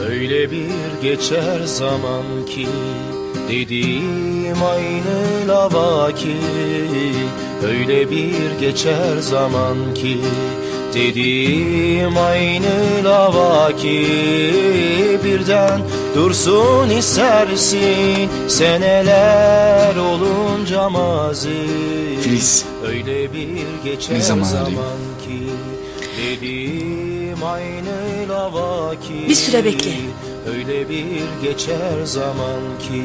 Öyle bir geçer zaman ki Dediğim aynı lava ki Öyle bir geçer zaman ki Dediğim aynı lava ki Birden dursun istersin Seneler olunca mazi. Filiz, Öyle bir geçer Ne zaman zaman, ki Dediğim aynı lava ki Bir süre bekle. Öyle bir geçer zaman ki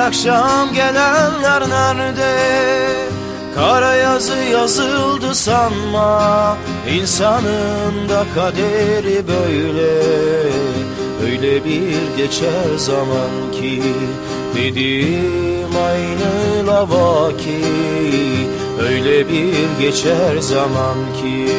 akşam gelenler nerede? Kara yazı yazıldı sanma. İnsanın da kaderi böyle. Öyle bir geçer zaman ki Dediğim aynı lava ki Öyle bir geçer zaman ki